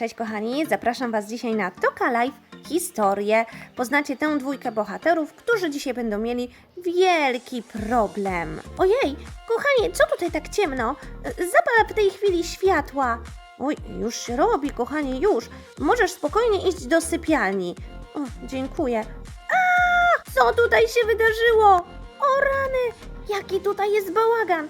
Cześć kochani, zapraszam Was dzisiaj na Toka Live Historię. Poznacie tę dwójkę bohaterów, którzy dzisiaj będą mieli wielki problem. Ojej, kochanie, co tutaj tak ciemno? Zapal w tej chwili światła. Oj, już się robi, kochanie, już. Możesz spokojnie iść do sypialni. O, dziękuję. A, co tutaj się wydarzyło? O rany, jaki tutaj jest bałagan.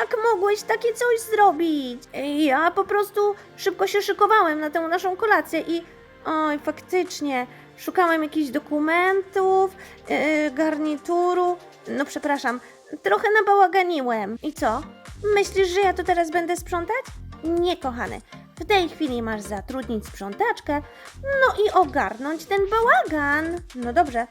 Jak mogłeś takie coś zrobić? Ja po prostu szybko się szykowałem na tę naszą kolację i. Oj, faktycznie. Szukałem jakichś dokumentów, yy, garnituru. No przepraszam, trochę nabałaganiłem. I co? Myślisz, że ja to teraz będę sprzątać? Nie, kochany. W tej chwili masz zatrudnić sprzątaczkę, no i ogarnąć ten bałagan. No dobrze,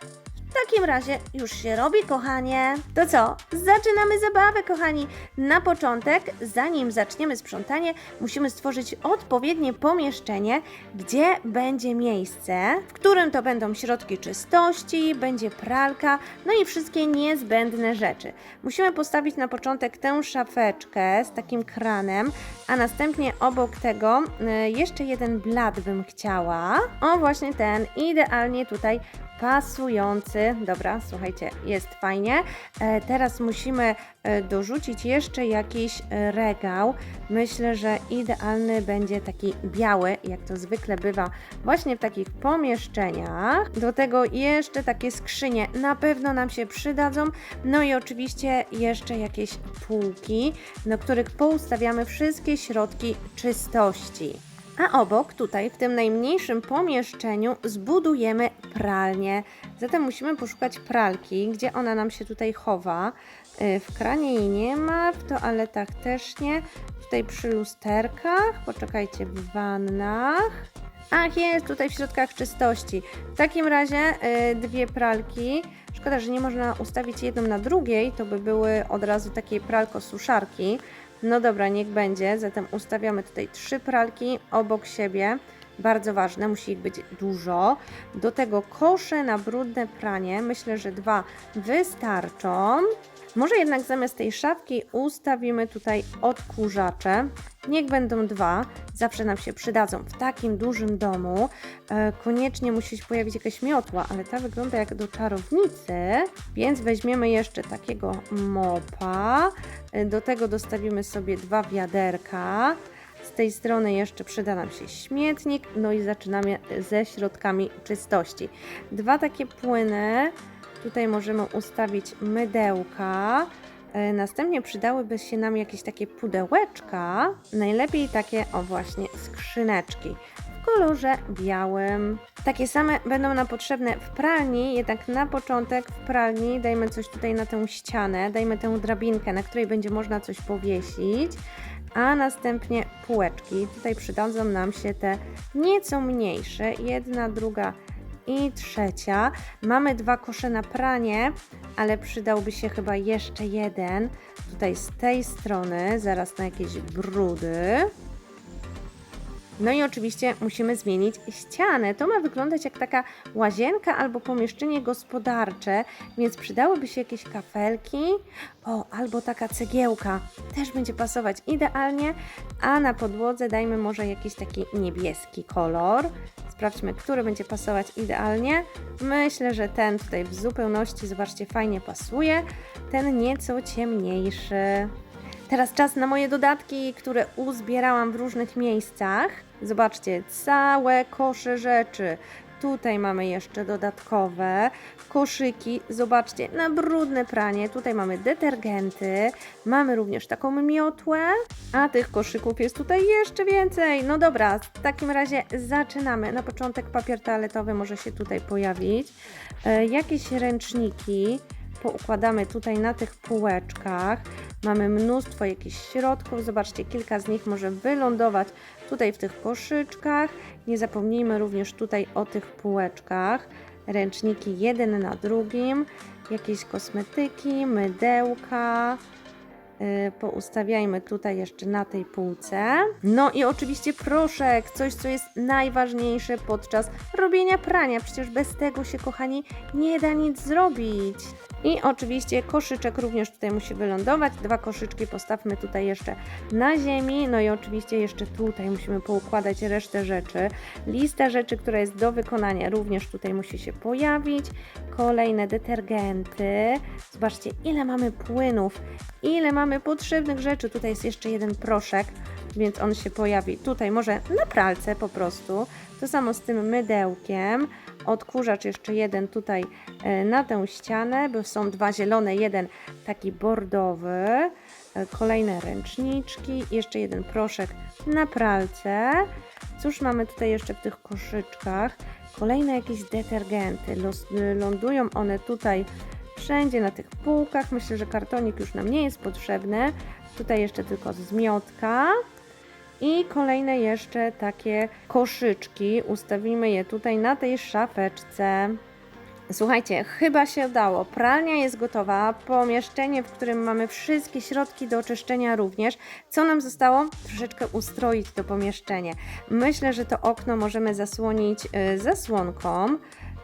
w takim razie już się robi, kochanie. To co? Zaczynamy zabawę, kochani. Na początek, zanim zaczniemy sprzątanie, musimy stworzyć odpowiednie pomieszczenie, gdzie będzie miejsce, w którym to będą środki czystości, będzie pralka, no i wszystkie niezbędne rzeczy. Musimy postawić na początek tę szafeczkę z takim kranem, a następnie obok tego y, jeszcze jeden blat bym chciała. O, właśnie ten, idealnie tutaj pasujący. Dobra, słuchajcie, jest fajnie. E, teraz musimy e, dorzucić jeszcze jakiś e, regał. Myślę, że idealny będzie taki biały, jak to zwykle bywa właśnie w takich pomieszczeniach. Do tego jeszcze takie skrzynie na pewno nam się przydadzą. No i oczywiście jeszcze jakieś półki, do których poustawiamy wszystkie środki czystości. A obok, tutaj w tym najmniejszym pomieszczeniu, zbudujemy pralnię. Zatem musimy poszukać pralki, gdzie ona nam się tutaj chowa. Yy, W kranie jej nie ma, w toaletach też nie. Tutaj przy lusterkach, poczekajcie, w wannach. Ach, jest tutaj w środkach czystości. W takim razie yy, dwie pralki. Szkoda, że nie można ustawić jedną na drugiej, to by były od razu takie pralko-suszarki. No dobra, niech będzie. Zatem ustawiamy tutaj trzy pralki obok siebie. Bardzo ważne, musi ich być dużo. Do tego kosze na brudne pranie. Myślę, że dwa wystarczą. Może jednak zamiast tej szafki ustawimy tutaj odkurzacze. Niech będą dwa, zawsze nam się przydadzą w takim dużym domu. E, koniecznie musi się pojawić jakaś miotła, ale ta wygląda jak do czarownicy, więc weźmiemy jeszcze takiego mopa. E, Do tego dostawimy sobie dwa wiaderka. Z tej strony jeszcze przyda nam się śmietnik, no i zaczynamy ze środkami czystości. Dwa takie płyny. Tutaj możemy ustawić mydełka. E, Następnie przydałyby się nam jakieś takie pudełeczka, najlepiej takie, o właśnie, skrzyneczki w kolorze białym. Takie same będą nam potrzebne w pralni, jednak na początek w pralni dajmy coś tutaj na tę ścianę, dajmy tę drabinkę, na której będzie można coś powiesić, a następnie półeczki. Tutaj przydadzą nam się te nieco mniejsze, jedna, druga i trzecia. Mamy dwa kosze na pranie, ale przydałby się chyba jeszcze jeden. Tutaj z tej strony, zaraz na jakieś brudy. No i oczywiście musimy zmienić ścianę. To ma wyglądać jak taka łazienka albo pomieszczenie gospodarcze, więc przydałyby się jakieś kafelki. O, albo taka cegiełka. Też będzie pasować idealnie. A na podłodze dajmy może jakiś taki niebieski kolor. Sprawdźmy, który będzie pasować idealnie. Myślę, że ten tutaj w zupełności, zobaczcie, fajnie pasuje. Ten nieco ciemniejszy. Teraz czas na moje dodatki, które uzbierałam w różnych miejscach. Zobaczcie, całe kosze rzeczy. Tutaj mamy jeszcze dodatkowe koszyki. Zobaczcie, na brudne pranie. Tutaj mamy detergenty. Mamy również taką miotłę. A tych koszyków jest tutaj jeszcze więcej. No dobra, w takim razie zaczynamy. Na początek papier toaletowy może się tutaj pojawić. E, jakieś ręczniki poukładamy tutaj na tych półeczkach. Mamy mnóstwo jakichś środków. Zobaczcie, kilka z nich może wylądować tutaj w tych koszyczkach. Nie zapomnijmy również tutaj o tych półeczkach. Ręczniki jeden na drugim, jakieś kosmetyki, mydełka. Y, poustawiajmy tutaj jeszcze na tej półce. No i oczywiście proszek, coś co jest najważniejsze podczas robienia prania. Przecież bez tego się, kochani, nie da nic zrobić. I oczywiście koszyczek również tutaj musi wylądować. Dwa koszyczki postawmy tutaj jeszcze na ziemi. No i oczywiście jeszcze tutaj musimy poukładać resztę rzeczy. Lista rzeczy, która jest do wykonania również tutaj musi się pojawić. Kolejne detergenty. Zobaczcie, ile mamy płynów, ile mamy potrzebnych rzeczy. Tutaj jest jeszcze jeden proszek, więc on się pojawi tutaj, może na pralce po prostu. To samo z tym mydełkiem. Odkurzacz jeszcze jeden tutaj e, na tę ścianę, bo są dwa zielone, jeden taki bordowy. E, Kolejne ręczniczki, jeszcze jeden proszek na pralce. Cóż mamy tutaj jeszcze w tych koszyczkach? Kolejne jakieś detergenty. Los, lądują one tutaj wszędzie na tych półkach. Myślę, że kartonik już nam nie jest potrzebny. Tutaj jeszcze tylko zmiotka. I kolejne jeszcze takie koszyczki. Ustawimy je tutaj na tej szafeczce. Słuchajcie, chyba się udało. Pralnia jest gotowa, pomieszczenie, w którym mamy wszystkie środki do oczyszczenia również. Co nam zostało? Troszeczkę ustroić to pomieszczenie. Myślę, że to okno możemy zasłonić y, zasłonką,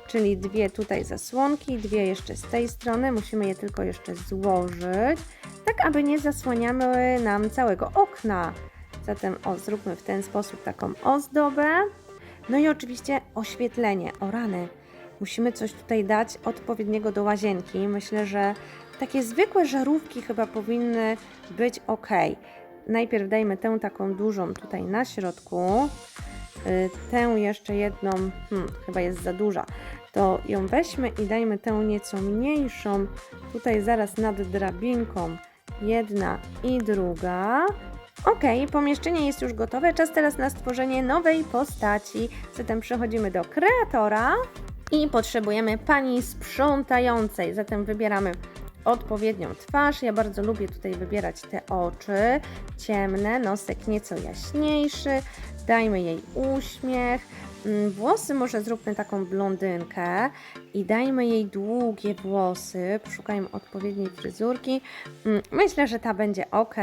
czyli dwie tutaj zasłonki, dwie jeszcze z tej strony. Musimy je tylko jeszcze złożyć, tak aby nie zasłaniamy nam całego okna. Zatem o, zróbmy w ten sposób taką ozdobę. No i oczywiście oświetlenie, o rany. Musimy coś tutaj dać odpowiedniego do łazienki. Myślę, że takie zwykłe żarówki chyba powinny być ok. Najpierw dajmy tę taką dużą tutaj na środku. Y, Tę jeszcze jedną, hmm, chyba jest za duża. To ją weźmy i dajmy tę nieco mniejszą. Tutaj zaraz nad drabinką. Jedna i druga. Ok, pomieszczenie jest już gotowe. Czas teraz na stworzenie nowej postaci. Zatem przechodzimy do kreatora i potrzebujemy pani sprzątającej. Zatem wybieramy odpowiednią twarz. Ja bardzo lubię tutaj wybierać te oczy ciemne, nosek nieco jaśniejszy. Dajmy jej uśmiech. Mm, Włosy może zróbmy taką blondynkę i dajmy jej długie włosy. Poszukajmy odpowiedniej fryzurki. Mm, Myślę, że ta będzie ok.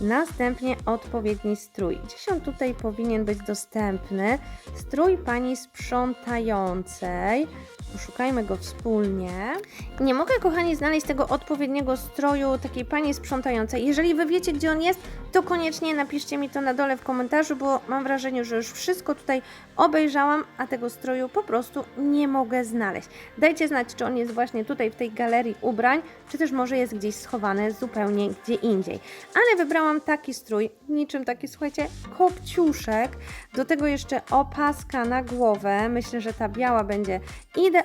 Następnie odpowiedni strój. Gdzieś on tutaj powinien być dostępny. Strój pani sprzątającej. Poszukajmy go wspólnie. Nie mogę, kochani, znaleźć tego odpowiedniego stroju takiej pani sprzątającej. Jeżeli wy wiecie, gdzie on jest, to koniecznie napiszcie mi to na dole w komentarzu, bo mam wrażenie, że już wszystko tutaj obejrzałam, a tego stroju po prostu nie mogę znaleźć. Dajcie znać, czy on jest właśnie tutaj w tej galerii ubrań, czy też może jest gdzieś schowany zupełnie gdzie indziej. Ale wybrałam taki strój, niczym taki, słuchajcie, kopciuszek. Do tego jeszcze opaska na głowę. Myślę, że ta biała będzie idealna.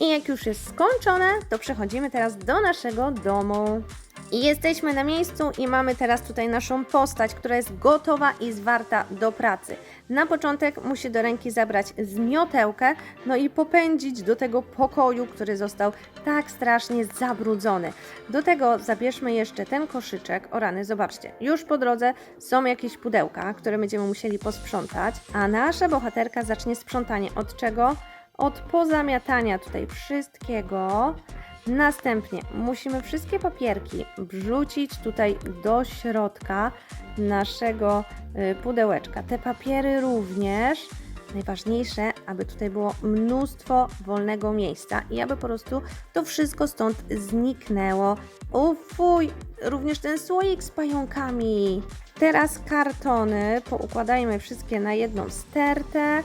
I jak już jest skończone, to przechodzimy teraz do naszego domu. I jesteśmy na miejscu i mamy teraz tutaj naszą postać, która jest gotowa i zwarta do pracy. Na początek musi do ręki zabrać zmiotełkę, no i popędzić do tego pokoju, który został tak strasznie zabrudzony. Do tego zabierzmy jeszcze ten koszyczek. O rany, zobaczcie, już po drodze są jakieś pudełka, które będziemy musieli posprzątać, a nasza bohaterka zacznie sprzątanie od czego? Od pozamiatania tutaj wszystkiego. Następnie musimy wszystkie papierki wrzucić tutaj do środka naszego y, pudełeczka. Te papiery również. Najważniejsze, aby tutaj było mnóstwo wolnego miejsca i aby po prostu to wszystko stąd zniknęło. O również ten słoik z pająkami. Teraz kartony poukładajmy wszystkie na jedną stertę.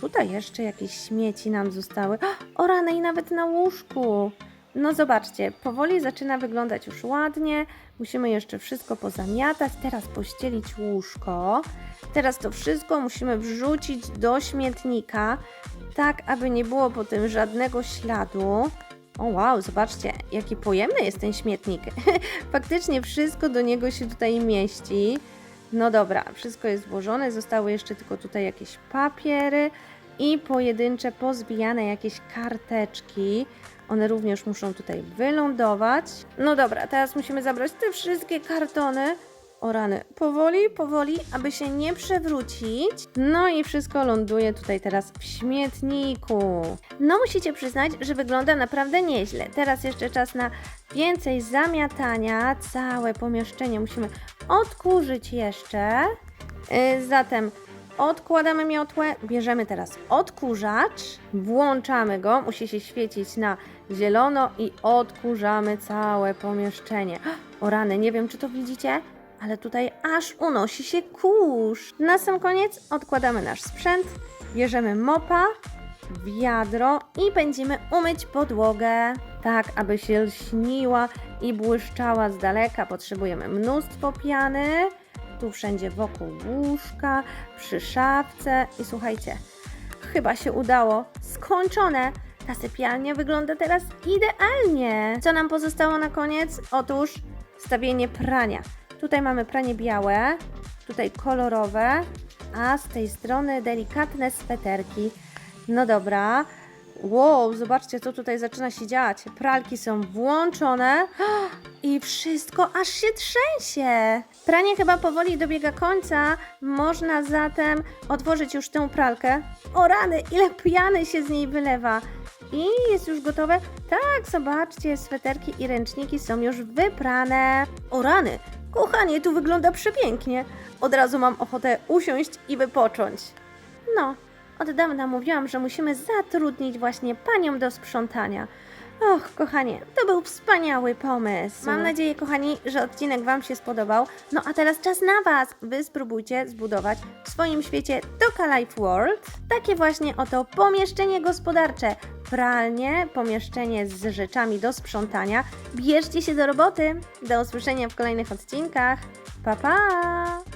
Tutaj jeszcze jakieś śmieci nam zostały. O rany i nawet na łóżku. No zobaczcie, powoli zaczyna wyglądać już ładnie. Musimy jeszcze wszystko pozamiatać, teraz pościelić łóżko. Teraz to wszystko musimy wrzucić do śmietnika, tak aby nie było po tym żadnego śladu. O wow, zobaczcie, jaki pojemny jest ten śmietnik. Faktycznie wszystko do niego się tutaj mieści. No dobra, wszystko jest włożone, zostały jeszcze tylko tutaj jakieś papiery i pojedyncze pozbijane jakieś karteczki. One również muszą tutaj wylądować. No dobra, teraz musimy zabrać te wszystkie kartony O rany, powoli, powoli, aby się nie przewrócić. No i wszystko ląduje tutaj teraz w śmietniku. No musicie przyznać, że wygląda naprawdę nieźle. Teraz jeszcze czas na więcej zamiatania. Całe pomieszczenie musimy odkurzyć jeszcze. Yy, zatem odkładamy miotłę, bierzemy teraz odkurzacz, włączamy go, musi się świecić na zielono i odkurzamy całe pomieszczenie. O rany, nie wiem czy to widzicie, ale tutaj aż unosi się kurz. Na sam koniec odkładamy nasz sprzęt, bierzemy mopa, wiadro i będziemy umyć podłogę. Tak, aby się lśniła i błyszczała z daleka, potrzebujemy mnóstwo piany. Tu wszędzie wokół łóżka, przy szafce i słuchajcie, chyba się udało. Skończone! Ta sypialnia wygląda teraz idealnie. Co nam pozostało na koniec? Otóż stawienie prania. Tutaj mamy pranie białe, tutaj kolorowe, a z tej strony delikatne sweterki. No dobra. Wow, zobaczcie, co tutaj zaczyna się dziać. Pralki są włączone i wszystko aż się trzęsie. Pranie chyba powoli dobiega końca. Można zatem otworzyć już tę pralkę. O rany, ile piany się z niej wylewa. I jest już gotowe. Tak, zobaczcie, sweterki i ręczniki są już wyprane. O rany, kochanie, tu wygląda przepięknie. Od razu mam ochotę usiąść i wypocząć. No, od dawna mówiłam, że musimy zatrudnić właśnie panią do sprzątania. Och, kochanie, to był wspaniały pomysł. Mam nadzieję, kochani, że odcinek Wam się spodobał. No a teraz czas na Was. Wy spróbujcie zbudować w swoim świecie Toka Life World takie właśnie oto pomieszczenie gospodarcze. Pralnie, pomieszczenie z rzeczami do sprzątania. Bierzcie się do roboty. Do usłyszenia w kolejnych odcinkach. Pa, pa!